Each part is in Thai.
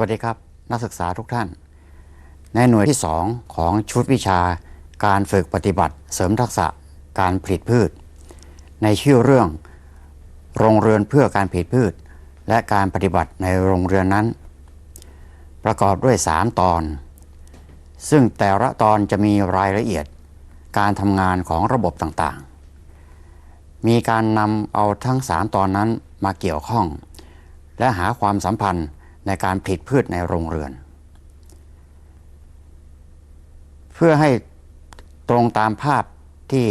สวัสดีครับ นักศึกษาทุกท่าน ในหน่วยที่ 2 ของชุดวิชาการฝึกปฏิบัติเสริมทักษะการผลิตพืช ในชื่อเรื่องโรงเรือนเพื่อการผลิตพืช และการปฏิบัติในโรงเรือนนั้น ประกอบด้วย 3 ตอน ซึ่งแต่ละตอนจะมีรายละเอียดการทำงานของระบบต่างๆ มีการนำเอาทั้ง 3 ตอนนั้นมาเกี่ยวข้อง และหาความสัมพันธ์ ในการผลิตพืชในโรงเรือน เพื่อให้ตรงตามภาพที่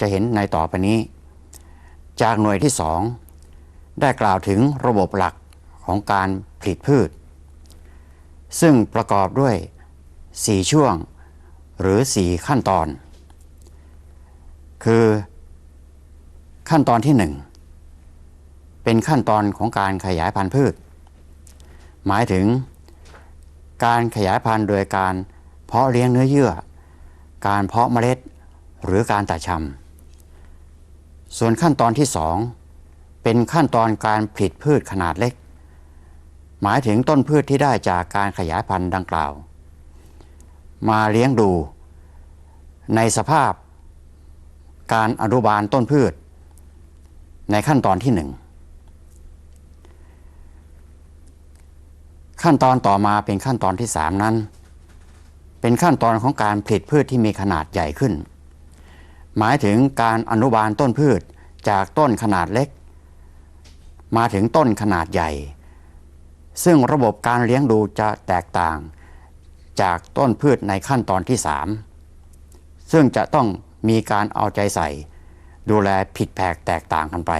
จะเห็นในต่อไปนี้ จากหน่วยที่2ได้กล่าวถึงระบบหลักของการผลิตพืช ซึ่งประกอบด้วย 4 ช่วงหรือ 4 ขั้นตอน คือขั้นตอนที่ 1 เป็นขั้นตอนของการขยายพันธุ์พืช หมายถึง การขยายพันธุ์โดยการเพาะเลี้ยงเนื้อเยื่อ การเพาะเมล็ดหรือการตัดชำส่วนขั้นตอนที่ 2 เป็นขั้นตอนการผลิตพืชขนาดเล็ก หมายถึงต้นพืชที่ได้จากการขยายพันธุ์ดังกล่าว มาเลี้ยงดู ในสภาพการอนุบาลต้นพืช ในขั้นตอนที่หนึ่ง ขั้นตอนต่อมาเป็นขั้นตอนที่ 3 นั้น เป็นขั้นตอนของการผลิตพืชที่มีขนาดใหญ่ขึ้น หมายถึงการอนุบาลต้นพืชจากต้นขนาดเล็ก มาถึงต้นขนาดใหญ่ ซึ่งระบบการเลี้ยงดูจะแตกต่างจากต้นพืชในขั้นตอนที่ 3 ซึ่งจะต้องมีการเอาใจใส่ ดูแลผิดแผกแตกต่างกันไป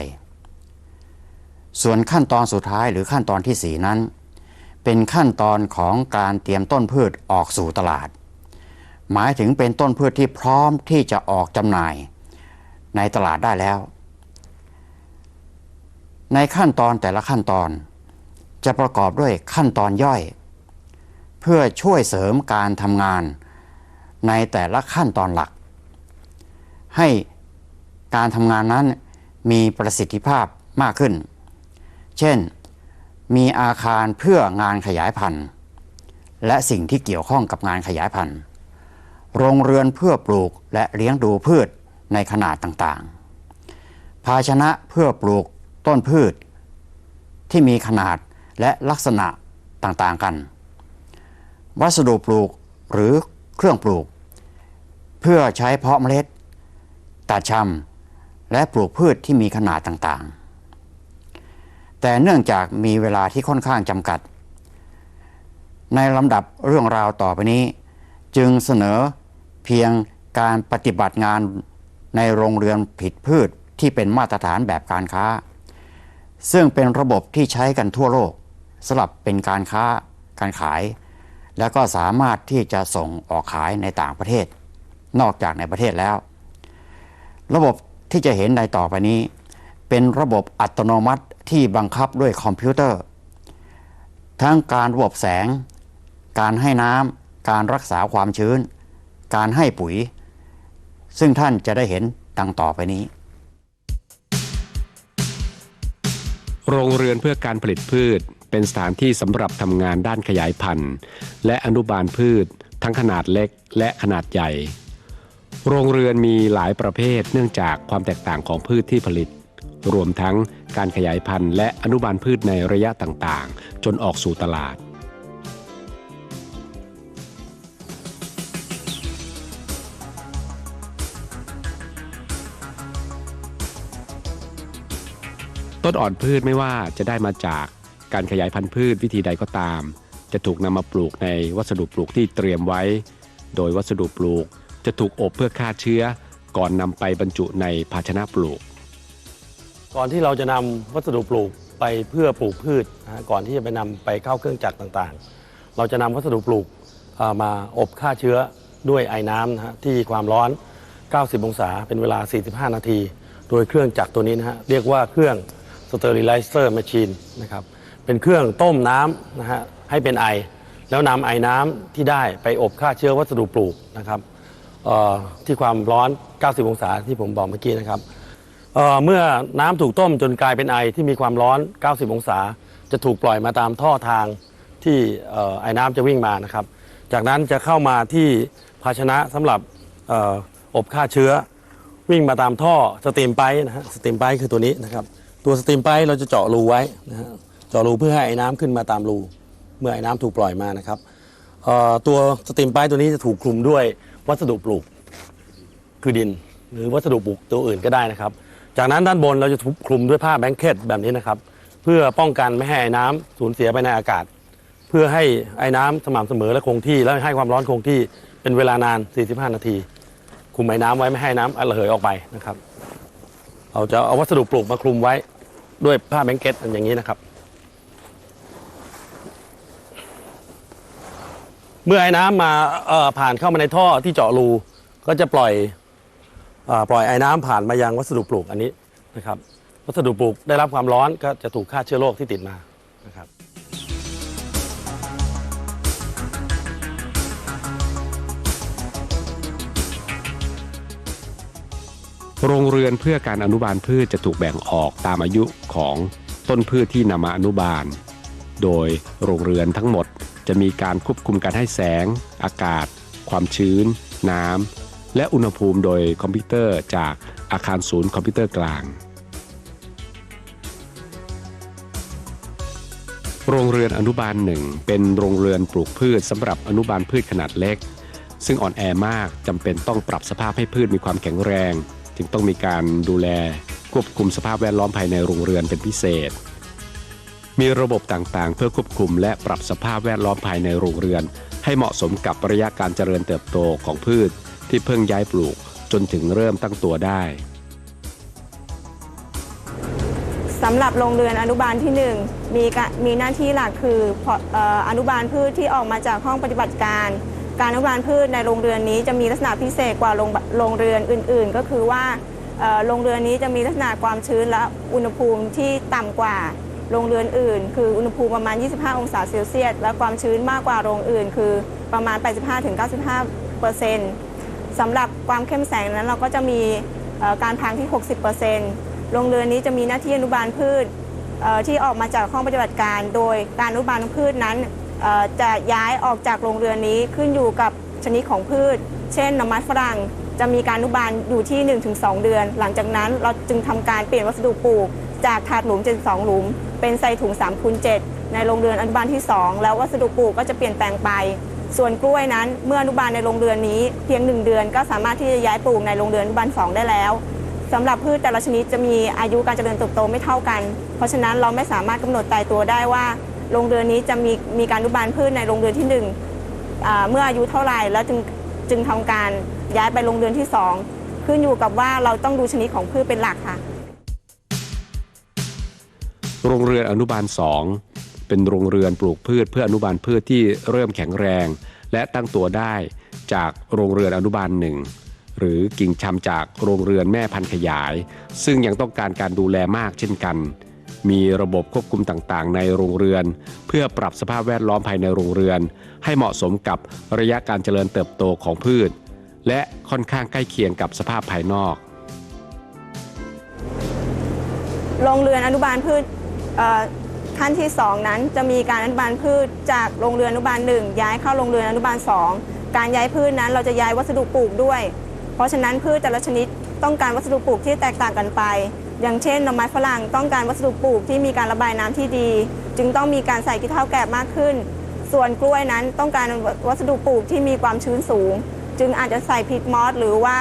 ส่วนขั้นตอนสุดท้ายหรือขั้นตอนที่ 4 นั้น เป็นขั้นตอนของการเตรียมต้นพืชออกสู่ตลาด หมายถึงเป็นต้นพืชที่พร้อมที่จะออกจำหน่ายในตลาดได้แล้ว ในขั้นตอนแต่ละขั้นตอน จะประกอบด้วยขั้นตอนย่อย เพื่อช่วยเสริมการทำงานในแต่ละขั้นตอนหลัก ให้การทำงานนั้นมีประสิทธิภาพมากขึ้น เช่น มีอาคารเพื่องานขยายพันธุ์ และสิ่งที่เกี่ยวข้องกับงานขยายพันธุ์ โรงเรือนเพื่อปลูกและเลี้ยงดูพืชในขนาดต่างๆ ภาชนะเพื่อปลูกต้นพืช ที่มีขนาดและลักษณะต่างๆกัน วัสดุปลูกหรือเครื่องปลูก เพื่อใช้เพาะเมล็ด ตัดชำและปลูกพืชที่มีขนาดต่างๆ แต่เนื่องจากมีเวลาที่ค่อนข้างจำกัด ในลำดับเรื่องราวต่อไปนี้ จึงเสนอเพียงการปฏิบัติงานในโรงเรือนผิดพืชที่เป็นมาตรฐานแบบการค้า ซึ่งเป็นระบบที่ใช้กันทั่วโลกสำหรับเป็นการค้าการขาย แล้วก็สามารถที่จะส่งออกขายในต่างประเทศ นอกจากในประเทศแล้ว ระบบที่จะเห็นในต่อไปนี้ เป็นระบบอัตโนมัติ ที่บังคับด้วยคอมพิวเตอร์ ทั้งการระบบแสง การให้น้ำการรักษาความชื้น การให้ปุ๋ย ซึ่งท่านจะได้เห็นดังต่อไปนี้ โรงเรือนเพื่อการผลิตพืช เป็นสถานที่สำหรับทำงานด้านขยายพันธุ์ และอนุบาลพืช ทั้งขนาดเล็กและขนาดใหญ่ โรงเรือนมีหลายประเภทเนื่องจากความแตกต่างของพืชที่ผลิต รวมทั้งการขยายพันธุ์และอนุบาลพืชในระยะต่างๆ จนออกสู่ตลาด ต้นอ่อนพืชไม่ว่าจะได้มาจากการขยายพันธุ์พืชวิธีใดก็ตาม จะถูกนำมาปลูกในวัสดุปลูกที่เตรียมไว้ โดยวัสดุปลูกจะถูกอบเพื่อฆ่าเชื้อก่อนนำไปบรรจุในภาชนะปลูก ก่อนที่เราจะนำวัสดุปลูกไปเพื่อปลูกพืชนะก่อนที่จะไปนำไปเข้าเครื่องจักรต่างๆ เราจะนำวัสดุปลูกมาอบฆ่าเชื้อด้วยไอ้น้ำนะฮะที่ความร้อน 90 องศา เป็นเวลา 45 นาที โดยเครื่องจักรตัวนี้นะฮะเรียกว่าเครื่อง sterilizer machine นะครับเป็นเครื่องต้มน้ำนะฮะให้เป็นไอ แล้วนำไอ้น้ำที่ได้ไปอบฆ่าเชื้อวัสดุปลูกนะครับที่ความร้อน 90 องศาที่ผมบอกเมื่อกี้นะครับ เอ่อเมื่อน้ำถูกต้มจนกลายเป็นไอที่มีความร้อน 90 องศา จะถูกปล่อยมาตามท่อทางที่เอ่อไอ้น้ำจะวิ่งมานะครับ จากนั้นจะเข้ามาที่ภาชนะสำหรับเอ่ออบฆ่าเชื้อ วิ่งมาตามท่อสตรีมไปป์นะฮะสตรีมไปป์คือตัวนี้นะครับ ตัวสตรีมไปป์เราจะเจาะรูไว้นะฮะเจาะรูเพื่อให้ไอ้น้ำขึ้นมาตามรูเมื่อไอ้น้ำถูกปล่อยมานะครับเอ่อตัวสตรีมไปป์ตัวนี้จะถูกคลุมด้วยวัสดุปลูก คือดินหรือวัสดุปลูกตัวอื่นก็ได้นะครับ จากนั้นด้านบนเราจะคลุมด้วยผ้าแบงเกตแบบนี้นะครับ เพื่อป้องกันไม่ให้ไอ้น้ำสูญเสียไปในอากาศ เพื่อให้ไอ้น้ำสม่ำเสมอและคงที่ และให้ความร้อนคงที่เป็นเวลานาน 45 นาทีคุมไอ้น้ำไว้ไม่ให้น้ำระเหยออกไปนะครับ เราจะเอาวัสดุปลูกมาคลุมไว้ด้วยผ้าแบงเกตอย่างนี้นะครับ เมื่อไอ้น้ำมาเอ่อผ่านเข้ามาในท่อที่เจาะรูก็จะปล่อย ปล่อยไอ้น้ำผ่านมายังวัสดุปลูกอันนี้นะครับวัสดุปลูกได้รับความร้อนก็จะถูกฆ่าเชื้อโรคที่ติดมานะครับโรงเรือนเพื่อการอนุบาลพืชจะถูกแบ่งออกตามอายุของต้นพืชที่นำมาอนุบาล โดยโรงเรือนทั้งหมดจะมีการควบคุมการให้แสง อากาศ ความชื้น น้ำ และอุณหภูมิโดยคอมพิวเตอร์จากอาคารศูนย์คอมพิวเตอร์กลาง โรงเรือนอนุบาลหนึ่งเป็นโรงเรือนปลูกพืชสำหรับอนุบาลพืชขนาดเล็ก ซึ่งอ่อนแอมากจำเป็นต้องปรับสภาพให้พืชมีความแข็งแรง จึงต้องมีการดูแลควบคุมสภาพแวดล้อมภายในโรงเรือนเป็นพิเศษ มีระบบต่างๆ เพื่อควบคุมและปรับสภาพแวดล้อมภายในโรงเรือน ให้เหมาะสมกับระยะการเจริญเติบโตของพืช ที่เพิ่งย้ายปลูกจนถึงเริ่มตั้งตัวได้สำหรับโรงเรือนอนุบาลที่ 1 มีกะมีหน้าที่หลักคือออนุบาลพืชที่ออกมาจากห้องปฏิบัติการ การอนุบาลพืชในโรงเรือนนี้จะมีลักษณะพิเศษกว่าโรงโรงเรือนอื่น ๆ ก็คือว่าโรงเรือนนี้จะมีลักษณะความชื้นและอุณหภูมิที่ต่ำกว่าโรงเรือนอื่น คืออุณหภูมิประมาณ 25 องศาเซลเซียส และความชื้นมากกว่าโรงอื่น คือประมาณ 85-95เปอร์เซ็นต์ สำหรับความเข้มแสงนั้นเราก็จะมีการพังที่ 60%โรงเรือนนี้จะมีหน้าที่อนุบาลพืชที่ออกมาจากห้องปฏิบัติการ โดยการอนุบาลพืชนั้นจะย้ายออกจากโรงเรือนนี้ขึ้นอยู่กับชนิดของพืช เช่นหน่อไม้ฝรั่งจะมีการอนุบาลอยู่ที่ 1-2 เดือน หลังจากนั้นเราจึงทำการเปลี่ยนวัสดุปลูก จากถาดหลุม 72 หลุม เป็นใส่ถุง3คูณ7ในโรงเรือนอนุบาลที่ 2 แล้ววัสดุปลูกก็จะเปลี่ยนแปลงไป ส่วนกล้วยนั้นเมื่ออนุบาลในโรงเรือนนี้เพียง 1 เดือนก็สามารถที่จะย้ายปลูกในโรงเรือนอนุบาล2ได้แล้วสำหรับพืชแต่ละชนิดจะมีอายุการเจริญเติบโตไม่เท่ากัน เพราะฉะนั้นเราไม่สามารถกำหนดตายตัวได้ว่าโรงเรือนนี้จะมีมีการอนุบาลพืชในโรงเรือนที่หนึ่งเมื่ออายุเท่าไหร่แล้วจึงจึงทำการย้ายไปโรงเรือนที่สองขึ้นอยู่กับว่าเราต้องดูชนิดของพืชเป็นหลักค่ะ โรงเรือนอนุบาล 2 เป็นโรงเรือนปลูกพืชเพื่ออนุบาลพืชที่เริ่มแข็งแรง และตั้งตัวได้จากโรงเรือนอนุบาลหนึ่งหรือกิ่งชำจากโรงเรือนแม่พันธุ์ขยาย ซึ่งยังต้องการการดูแลมากเช่นกัน มีระบบควบคุมต่างๆ ในโรงเรือน เพื่อปรับสภาพแวดล้อมภายในโรงเรือน ให้เหมาะสมกับระยะการเจริญเติบโตของพืช และค่อนข้างใกล้เคียงกับสภาพภายนอก โรงเรือนอนุบาลพืช ขั้นที่ 2 นั้นจะมีการอนุบาลพืชจากโรงเรือนอนุบาล 1 ย้ายเข้าโรงเรือนอนุบาล 2 การย้ายพืชนั้นเราจะย้ายวัสดุปลูกด้วย เพราะฉะนั้นพืชแต่ละชนิดต้องการวัสดุปลูกที่แตกต่างกันไป อย่างเช่นหน่อไม้ฝรั่งต้องการวัสดุปลูกที่มีการระบายน้ำที่ดี จึงต้องมีการใส่ขี้เถ้าแกบมากขึ้น ส่วนกล้วยนั้นต้องการวัสดุปลูกที่มีความชื้นสูง จึงอาจจะใส่พิษมอสหรือว่า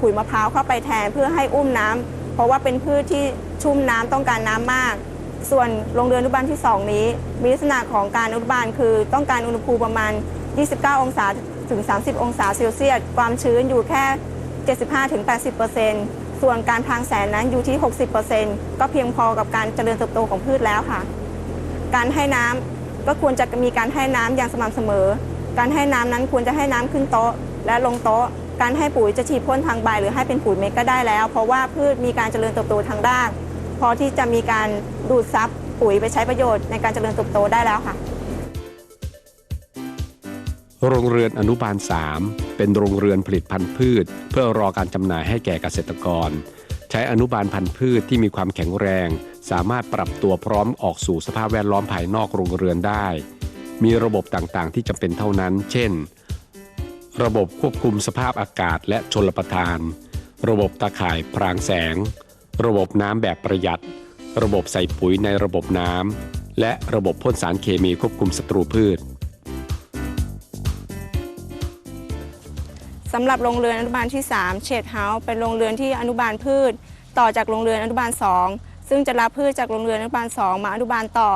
ขุยมะพร้าวเข้าไปแทนเพื่อให้อุ้มน้ำเพราะว่าเป็นพืชที่ชุ่มน้ำต้องการน้ำมาก ส่วนโรงเรือนอนุบาลที่ 2 นี้ มีลักษณะของการอนุบาลคือต้องการอุณหภูมิประมาณ 29 องศาถึง 30 องศาเซลเซียส ความชื้นอยู่แค่ 75-80%ส่วนการพางแสงนั้นอยู่ที่ 60%ก็เพียงพอกับการเจริญเติบโตของพืชแล้วค่ะ การให้น้ำก็ควรจะมีการให้น้ำอย่างสม่ำเสมอ การให้น้ำนั้นควรจะให้น้ำขึ้นโต๊ะ และลงโต๊ะ การให้ปุ๋ยจะฉีดพ่นทางใบหรือให้เป็นปุ๋ยเม็ดก็ได้แล้ว เพราะว่าพืชมีการเจริญเติบโตทางราก พอที่จะมีการดูดซับปุ๋ยไปใช้ประโยชน์ในการเจริญเติบโตได้แล้วค่ะ โรงเรือนอนุบาล 3 เป็นโรงเรือนผลิตพันธุ์พืช เพื่อรอการจำหน่ายให้แก่เกษตรกร ใช้อนุบาลพันธุ์พืชที่มีความแข็งแรง สามารถปรับตัวพร้อมออกสู่สภาพแวดล้อมภายนอกโรงเรือนได้ มีระบบต่างๆ ที่จำเป็นเท่านั้น เช่น ระบบควบคุมสภาพอากาศและชลประทาน ระบบตาข่ายพรางแสง ระบบน้ำแบบประหยัด ระบบใส่ปุ๋ยในระบบน้ำ และระบบพ่นสารเคมีควบคุมศัตรูพืชสำหรับโรงเรือนอนุบาลที่ 3 เชดเฮาส์เป็นโรงเรือนที่อนุบาลพืช ต่อจากโรงเรือนอนุบาล 2 ซึ่งจะรับพืชจากโรงเรือนอนุบาล 2 มาอนุบาลต่อ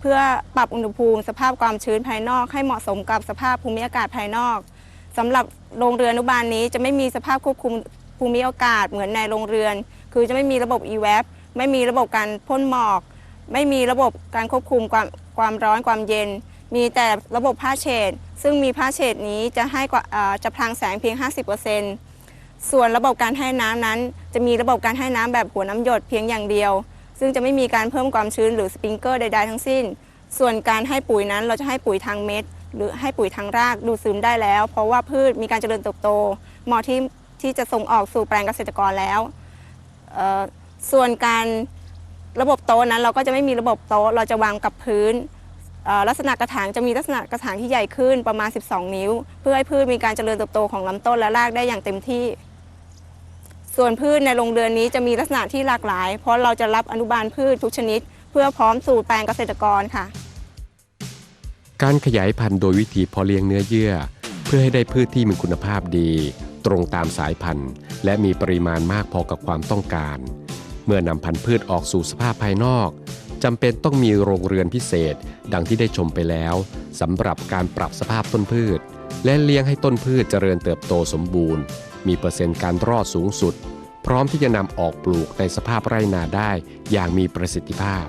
เพื่อปรับอุณหภูมิ สภาพความชื้นภายนอก ให้เหมาะสมกับสภาพภูมิอากาศภายนอกสำหรับโรงเรือนอนุบาลนี้จะไม่มีสภาพควบคุม ภูมิอากาศเหมือนในโรงเรือน คือจะไม่มีระบบ EVAP ไม่มีระบบการพ่นหมอก ไม่มีระบบการควบคุมความความร้อนความเย็น มีแต่ระบบผ้าเฉดซึ่งมีผ้าเฉดนี้จะให้กว่าจะพรางแสงเพียง 50%ส่วนระบบการให้น้ำนั้น จะมีระบบการให้น้ำแบบหัวน้ำหยดเพียงอย่างเดียว ซึ่งจะไม่มีการเพิ่มความชื้นหรือสปริงเกอร์ใดๆทั้งสิ้น ส่วนการให้ปุ๋ยนั้นเราจะให้ปุ๋ยทางเม็ดหรือให้ปุ๋ยทางรากดูดซึมได้แล้ว เพราะว่าพืชมีการเจริญเติบโตเหมาะที่ ที่จะส่งออกสู่แปลงเกษตรกรแล้วส่วนการระบบโต๊ะนั้นเราก็จะไม่มีระบบโต๊ะเราจะวางกับพื้นลักษณะกระถางจะมีลักษณะกระถางที่ใหญ่ขึ้นประมาณ 12 นิ้ว เพื่อให้พืชมีการเจริญเติบโตของลำต้นและรากได้อย่างเต็มที่ ส่วนพืชในโรงเรือนนี้จะมีลักษณะที่หลากหลาย เพราะเราจะรับอนุบาลพืชทุกชนิด เพื่อพร้อมสู่แปลงเกษตรกรค่ะ การขยายพันธุ์โดยวิธีพาะเลี้ยงเนื้อเยื่อ เพื่อให้ได้พืชที่มีคุณภาพดี ตรงตามสายพันธุ์ และมีปริมาณมากพอกับความต้องการ เมื่อนำพันธุ์พืชออกสู่สภาพภายนอกจำเป็นต้องมีโรงเรือนพิเศษ ดังที่ได้ชมไปแล้วสำหรับการปรับสภาพต้นพืช และเลี้ยงให้ต้นพืชเจริญเติบโตสมบูรณ์ มีเปอร์เซ็นต์การรอดสูงสุด พร้อมที่จะนำออกปลูกในสภาพไร่นาได้อย่างมีประสิทธิภาพ